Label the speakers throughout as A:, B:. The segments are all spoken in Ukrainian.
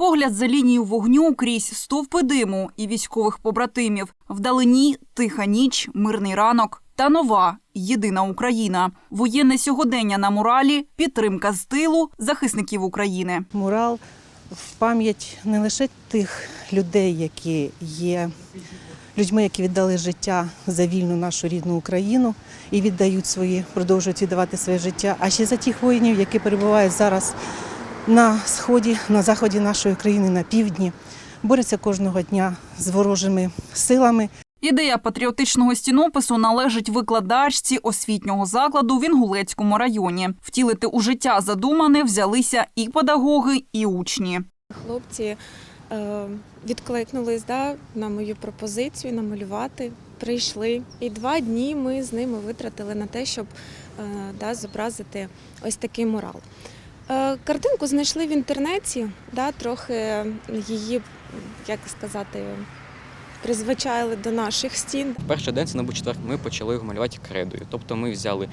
A: Погляд за лінію вогню крізь стовпи диму і військових побратимів. Вдалині тиха ніч, мирний ранок та нова єдина Україна. Воєнне сьогодення на муралі, підтримка з тилу захисників України.
B: Мурал в пам'ять не лише тих людей, які є людьми, які віддали життя за вільну нашу рідну Україну і віддають свої, продовжують віддавати своє життя, а ще за тих воїнів, які перебувають зараз на сході, на заході нашої країни, на півдні, борються кожного дня з ворожими силами.
A: Ідея патріотичного стінопису належить викладачці освітнього закладу в Інгулецькому районі. Втілити у життя задумане взялися і педагоги, і учні.
C: Хлопці е, відкликнулись да, на мою пропозицію намалювати. Прийшли. І два дні ми з ними витратили на те, щоб е, да, зобразити ось такий мурал. Е, картинку знайшли в інтернеті, да, трохи її, як сказати, призвичайли до наших стін.
D: В перший день, це на четвер, ми почали його малювати кредою. Тобто ми взяли,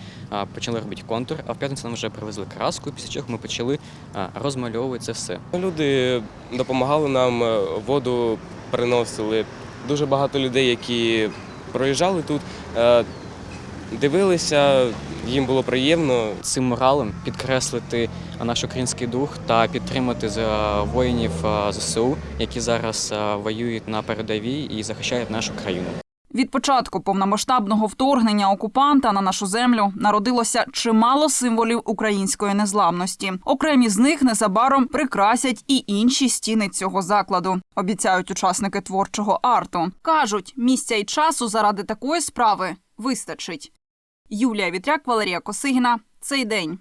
D: почали робити контур, а в п'ятницю нам вже привезли краску, після чого ми почали розмальовувати це все.
E: Люди допомагали нам, е, воду приносили. Дуже багато людей, які проїжджали тут, е, дивилися, їм було приємно.
D: Цим моралем підкреслити наш український дух та підтримати за воїнів ЗСУ, які зараз воюють на передовій і захищають нашу країну.
A: Від початку повномасштабного вторгнення окупанта на нашу землю народилося чимало символів української незламності. Окремі з них незабаром прикрасять і інші стіни цього закладу. Обіцяють учасники творчого арту. кажуть, місця і часу заради такої справи вистачить. Юлія Вітряк, Валерія Косигіна. Цей день.